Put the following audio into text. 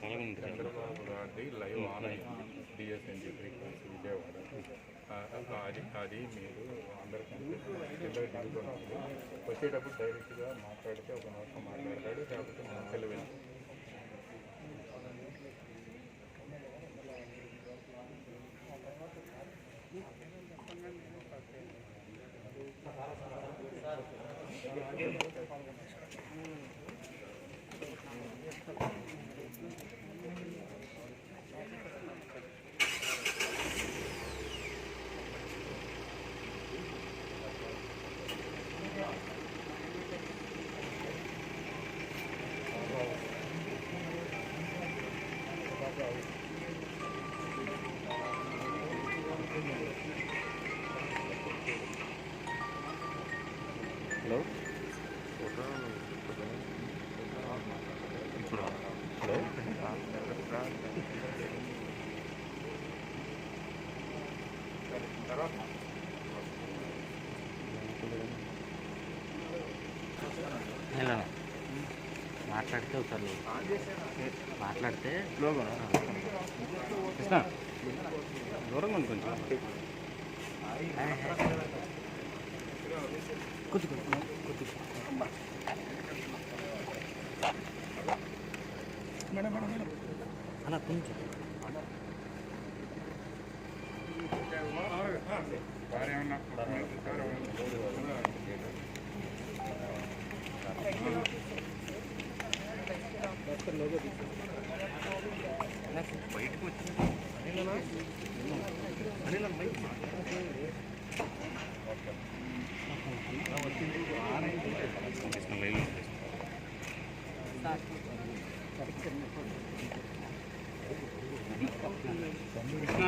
చంద్రబాబు గారిది live on అయింది డిఎస్ఎన్జి frequency Vijayawada అది అది మీరు అందరికంటే వచ్చేటప్పుడు డైరెక్ట్గా మాట్లాడితే ఒక నిమిషం మాట్లాడతాడు లేకపోతే మనం సెలవు వెళ్తాం తర్వాత ఇలా మాట్లాడితే ఒకసారి మాట్లాడితే కృష్ణ దూరంగా ఉంది కొంచెం. కొద్ది కొద్ది అలా కొంచెం. బయటకు వచ్చింది అనిలం బయట వచ్చింది లైన్లో కృష్ణ